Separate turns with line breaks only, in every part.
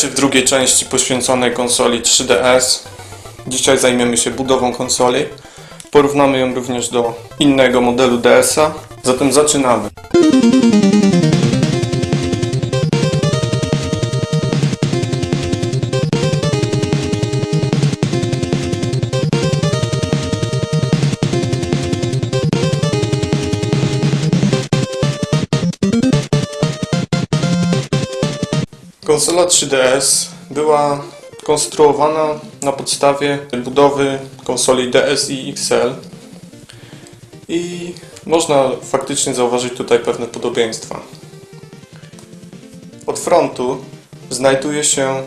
Witajcie w drugiej części poświęconej konsoli 3DS. Dzisiaj zajmiemy się budową konsoli. Porównamy ją również do innego modelu DS-a. Zatem zaczynamy. Konsola 3DS była konstruowana na podstawie budowy konsoli DSi XL i można faktycznie zauważyć tutaj pewne podobieństwa. Od frontu znajduje się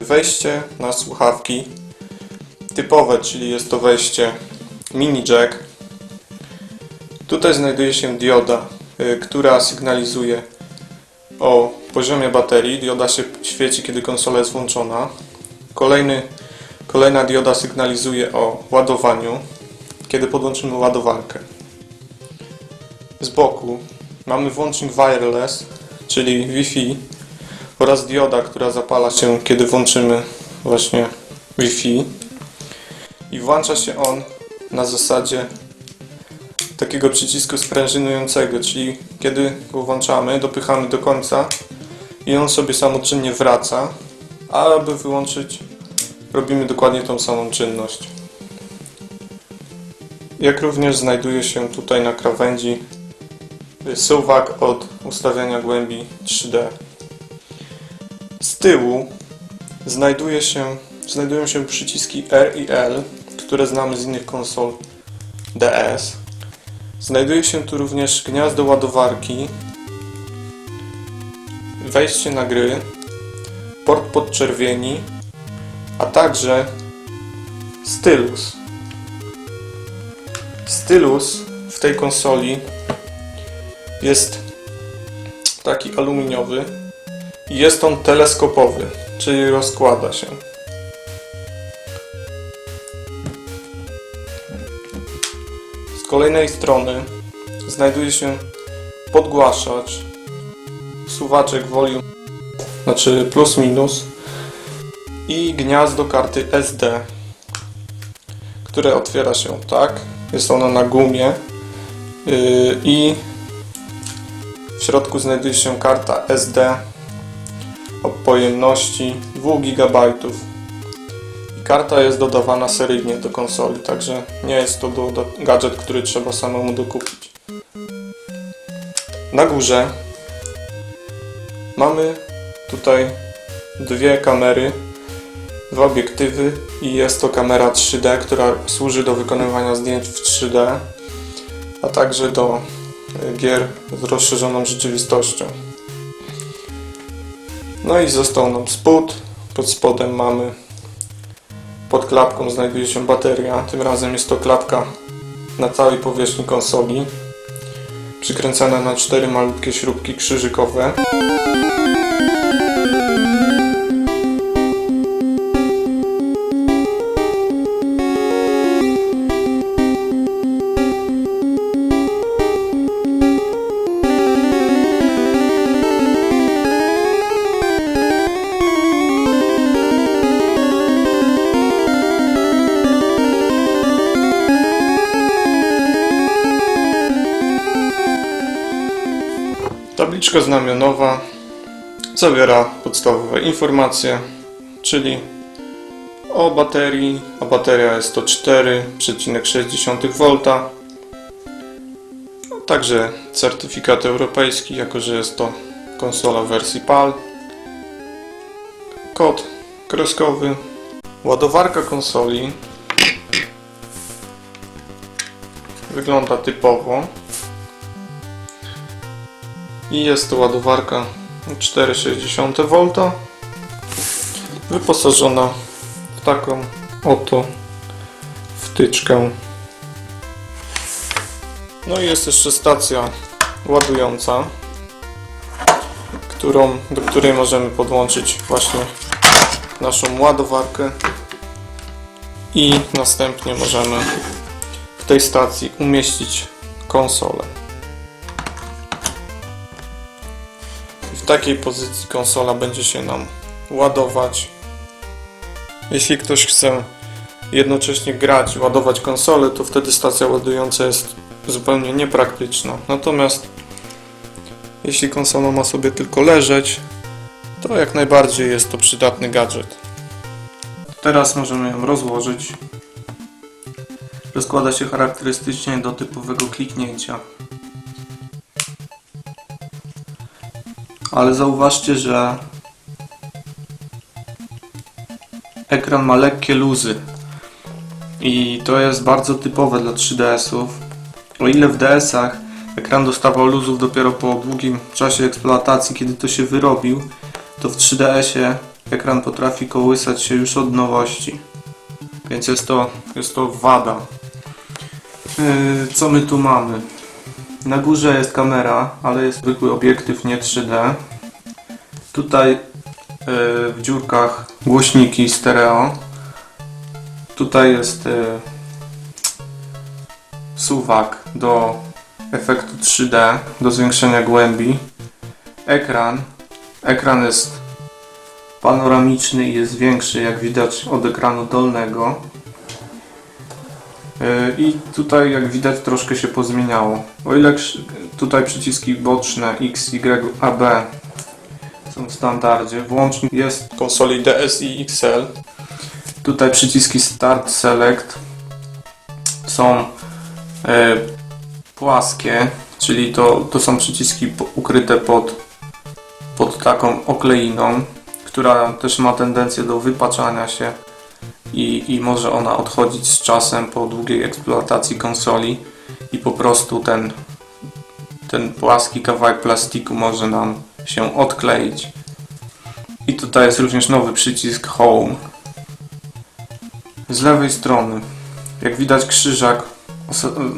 wejście na słuchawki typowe, czyli jest to wejście mini jack. Tutaj znajduje się dioda, y, która sygnalizuje o poziomie baterii. Dioda się świeci, kiedy konsola jest włączona. Kolejny, kolejna dioda sygnalizuje o ładowaniu, kiedy podłączymy ładowarkę. Z boku mamy włącznik wireless, czyli Wi-Fi oraz dioda, która zapala się, kiedy włączymy właśnie Wi-Fi. I włącza się on na zasadzie takiego przycisku sprężynującego, czyli kiedy go włączamy, dopychamy do końca i on sobie samoczynnie wraca, a aby wyłączyć robimy dokładnie tą samą czynność. Jak również znajduje się tutaj na krawędzi suwak od ustawiania głębi 3D. Z tyłu znajduje się, znajdują się przyciski R i L, które znamy z innych konsol DS. Znajduje się tu również gniazdo ładowarki, wejście na gry, port podczerwieni, a także stylus. Stylus w tej konsoli jest taki aluminiowy i jest on teleskopowy, czyli rozkłada się. Kolejnej strony znajduje się podgłaszacz, suwaczek volume, znaczy plus minus i gniazdo karty SD, które otwiera się tak. Jest ona na gumie yy, i w środku znajduje się karta SD o pojemności 2 GB. Karta jest dodawana seryjnie do konsoli, także nie jest to do, do, gadżet, który trzeba samemu dokupić. Na górze mamy tutaj dwie kamery, dwa obiektywy i jest to kamera 3D, która służy do wykonywania zdjęć w 3D, a także do y, gier z rozszerzoną rzeczywistością. No i został nam spód. Pod spodem mamy pod klapką znajduje się bateria. Tym razem jest to klapka na całej powierzchni konsoli. Przykręcana na cztery malutkie śrubki krzyżykowe. Tabliczka znamionowa zawiera podstawowe informacje, czyli o baterii, a bateria jest to 4,6 V, także certyfikat europejski, jako że jest to konsola wersji PAL, kod kreskowy, ładowarka konsoli. Wygląda typowo i jest to ładowarka 4,6 V wyposażona w taką oto wtyczkę. No i jest jeszcze stacja ładująca którą, do której możemy podłączyć właśnie naszą ładowarkę. I następnie możemy w tej stacji umieścić konsolę takiej pozycji konsola będzie się nam ładować. Jeśli ktoś chce jednocześnie grać ładować konsolę, to wtedy stacja ładująca jest zupełnie niepraktyczna. Natomiast jeśli konsola ma sobie tylko leżeć, to jak najbardziej jest to przydatny gadżet. Teraz możemy ją rozłożyć. Rozkłada się charakterystycznie do typowego kliknięcia. Ale zauważcie, że ekran ma lekkie luzy. I to jest bardzo typowe dla 3DS-ów. O ile w DS-ach ekran dostawał luzów dopiero po długim czasie eksploatacji, kiedy to się wyrobił, to w 3DS-ie ekran potrafi kołysać się już od nowości. Więc jest to, jest to wada. Yy, co my tu mamy? Na górze jest kamera, ale jest zwykły obiektyw, nie 3D. Tutaj yy, w dziurkach głośniki stereo. Tutaj jest yy, suwak do efektu 3D, do zwiększenia głębi. Ekran. Ekran jest panoramiczny i jest większy, jak widać od ekranu dolnego. Yy, I tutaj, jak widać, troszkę się pozmieniało. O ile tutaj przyciski boczne X, Y, A, B w standardzie, włącznik jest konsoli DSi XL. Tutaj przyciski Start, Select są e, płaskie, czyli to, to są przyciski ukryte pod, pod taką okleiną, która też ma tendencję do wypaczania się i, i może ona odchodzić z czasem po długiej eksploatacji konsoli i po prostu ten, ten płaski kawałek plastiku może nam się odkleić. I tutaj jest również nowy przycisk Home. Z lewej strony, jak widać krzyżak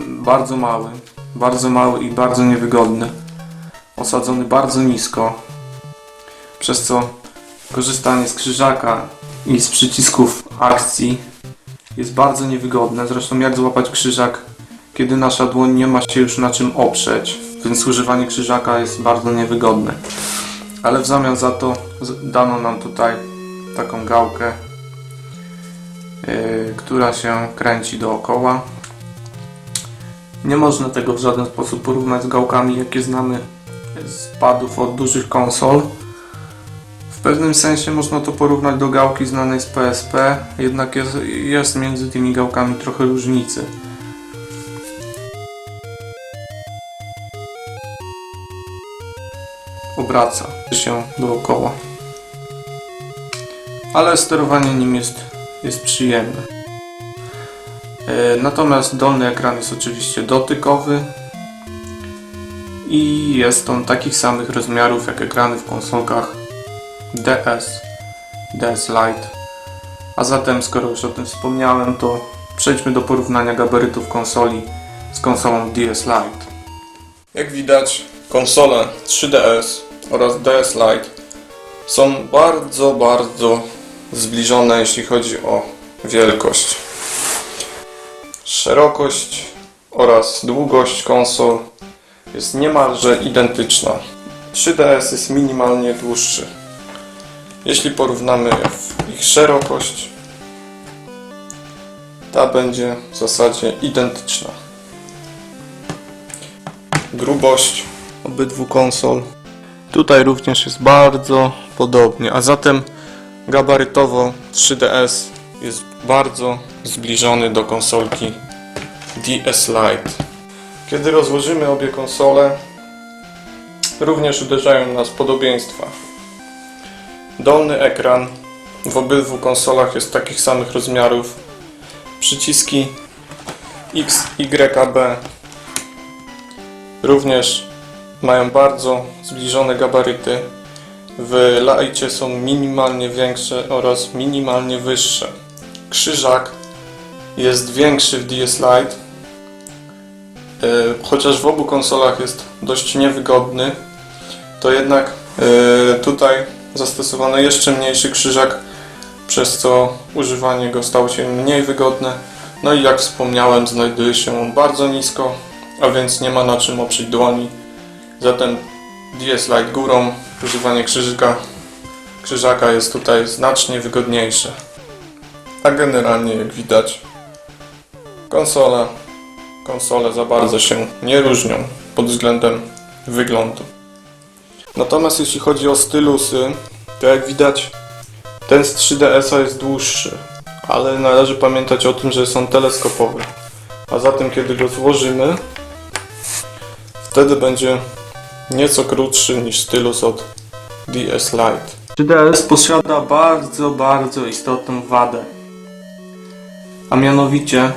bardzo mały, bardzo mały i bardzo niewygodny. Osadzony bardzo nisko, przez co korzystanie z krzyżaka i z przycisków akcji jest bardzo niewygodne. Zresztą jak złapać krzyżak, kiedy nasza dłoń nie ma się już na czym oprzeć, więc używanie krzyżaka jest bardzo niewygodne. Ale w zamian za to dano nam tutaj taką gałkę, yy, która się kręci dookoła. Nie można tego w żaden sposób porównać z gałkami, jakie znamy z padów od dużych konsol. W pewnym sensie można to porównać do gałki znanej z PSP, jednak jest, jest między tymi gałkami trochę różnicy. Obraca się dookoła. Ale sterowanie nim jest, jest przyjemne. E, Natomiast dolny ekran jest oczywiście dotykowy i jest on takich samych rozmiarów jak ekrany w konsolkach DS, DS Lite. A zatem, skoro już o tym wspomniałem, to przejdźmy do porównania gabarytów konsoli z konsolą DS Lite. Jak widać, konsole 3DS oraz DS Lite są bardzo, bardzo zbliżone, jeśli chodzi o wielkość. Szerokość oraz długość konsol jest niemalże identyczna. 3DS jest minimalnie dłuższy. Jeśli porównamy ich szerokość, ta będzie w zasadzie identyczna. Grubość obydwu konsol tutaj również jest bardzo podobnie, a zatem gabarytowo 3DS jest bardzo zbliżony do konsolki DS Lite. Kiedy rozłożymy obie konsole, również uderzają nas podobieństwa. Dolny ekran w obydwu konsolach jest takich samych rozmiarów. Przyciski X, Y, B również mają bardzo zbliżone gabaryty. W Lite są minimalnie większe oraz minimalnie wyższe. Krzyżak jest większy w DS Lite, yy, chociaż w obu konsolach jest dość niewygodny, to jednak yy, tutaj zastosowano jeszcze mniejszy krzyżak, przez co używanie go stało się mniej wygodne. No i jak wspomniałem, znajduje się on bardzo nisko, a więc nie ma na czym oprzeć dłoni. Zatem DS Lite górą, używanie krzyżyka krzyżaka jest tutaj znacznie wygodniejsze. A generalnie jak widać konsole, konsole za bardzo się nie różnią pod względem wyglądu. Natomiast jeśli chodzi o stylusy, to jak widać ten z 3DS-a jest dłuższy, ale należy pamiętać o tym, że jest on teleskopowy. A zatem kiedy go złożymy, wtedy będzie nieco krótszy niż stylus od DS Lite. 3DS posiada bardzo, bardzo istotną wadę. A mianowicie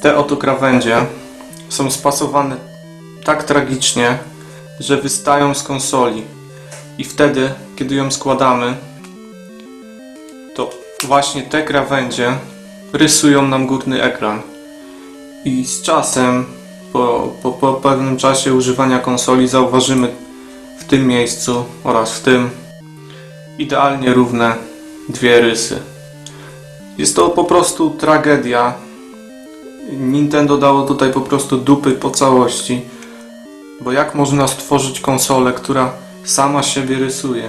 te oto krawędzie są spasowane tak tragicznie, że wystają z konsoli. I wtedy, kiedy ją składamy, to właśnie te krawędzie rysują nam górny ekran. I z czasem, po, po, po pewnym czasie używania konsoli, zauważymy w tym miejscu oraz w tym idealnie równe dwie rysy. Jest to po prostu tragedia. Nintendo dało tutaj po prostu dupy po całości. Bo jak można stworzyć konsolę, która sama siebie rysuje?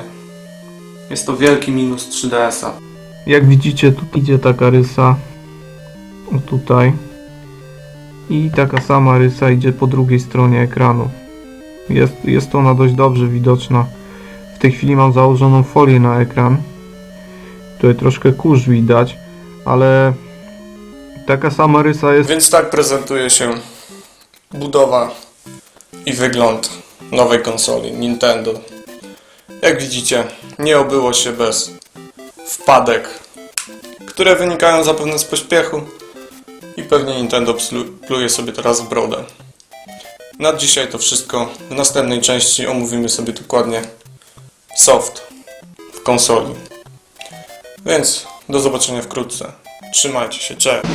Jest to wielki minus 3DS-a. Jak widzicie, tu idzie taka rysa. O tutaj. I taka sama rysa idzie po drugiej stronie ekranu. Jest, jest ona dość dobrze widoczna. W tej chwili mam założoną folię na ekran. Tutaj troszkę kurz widać, ale taka sama rysa jest. Więc tak prezentuje się budowa i wygląd nowej konsoli Nintendo. Jak widzicie, nie obyło się bez wpadek, które wynikają zapewne z pośpiechu i pewnie Nintendo pluje sobie teraz w brodę. Na dzisiaj to wszystko. W następnej części omówimy sobie dokładnie soft w konsoli. Więc do zobaczenia wkrótce. Trzymajcie się, cześć!